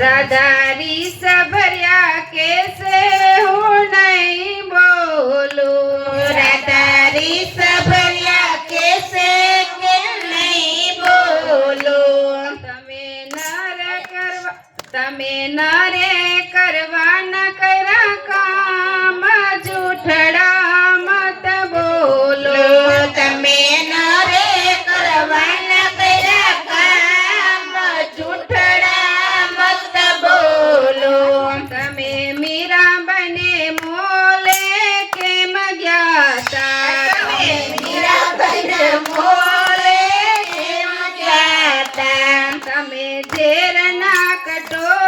राधारी सभरिया कैसे हो नहीं बोलू? તમે ઝેર ના કટો.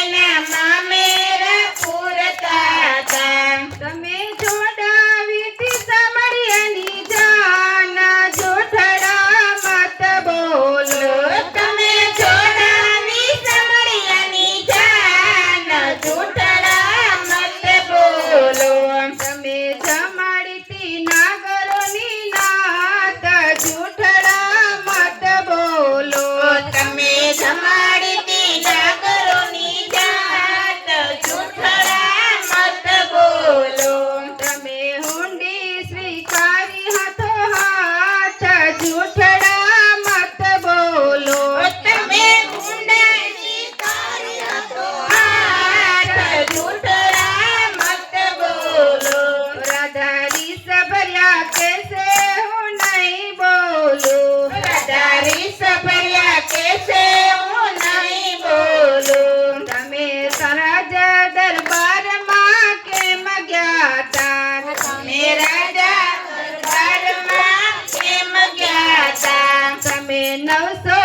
those so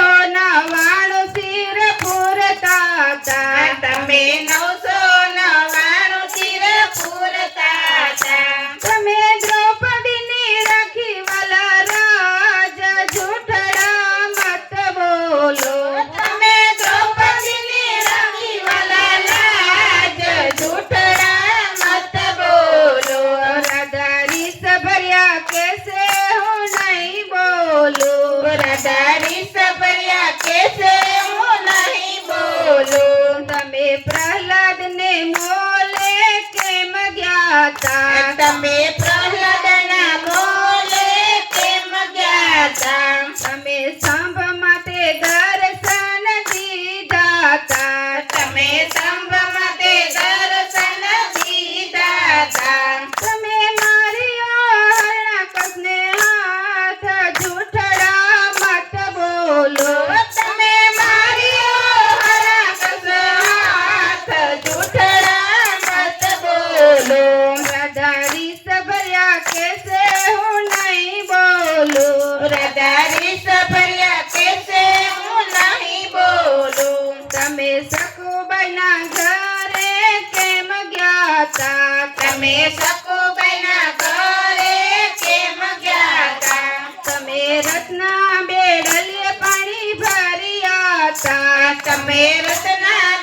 मोले के मज्ञाता આપણે રતના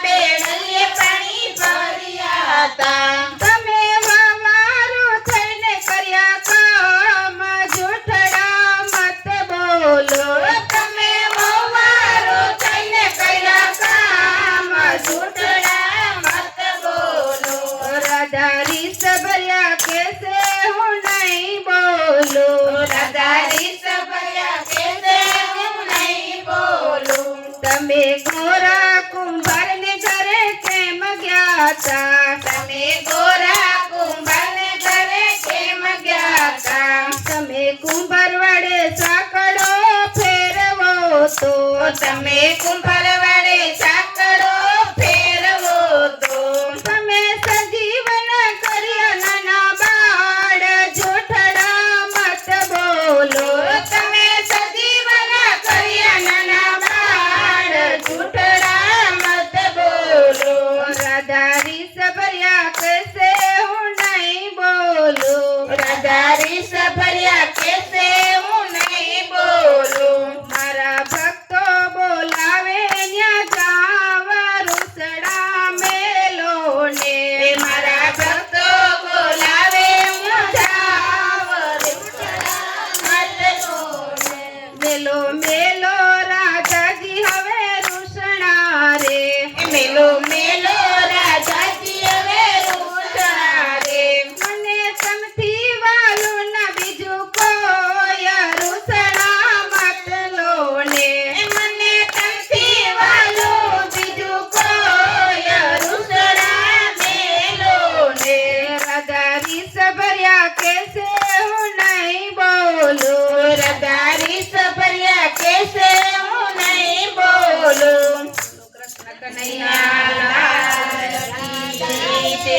પાણી ભર્યા હતા. તમે મારો થઈને કર્યા કામ જૂઠડા મત બોલો. તમે મારો થઈને કર્યા કામ જૂઠડા મત બોલો. રાધારી સભર્યા કેસે હું નહીં બોલો. રાધારી સભર્યા કેસે હું નહીં બોલો. તમે ખોરા તમે ગોરા કુંભાર ઘરે કેમ ગયા હતા તમે કુંભાર વડે ફેરવો તો, તમે કુંભાર વડે que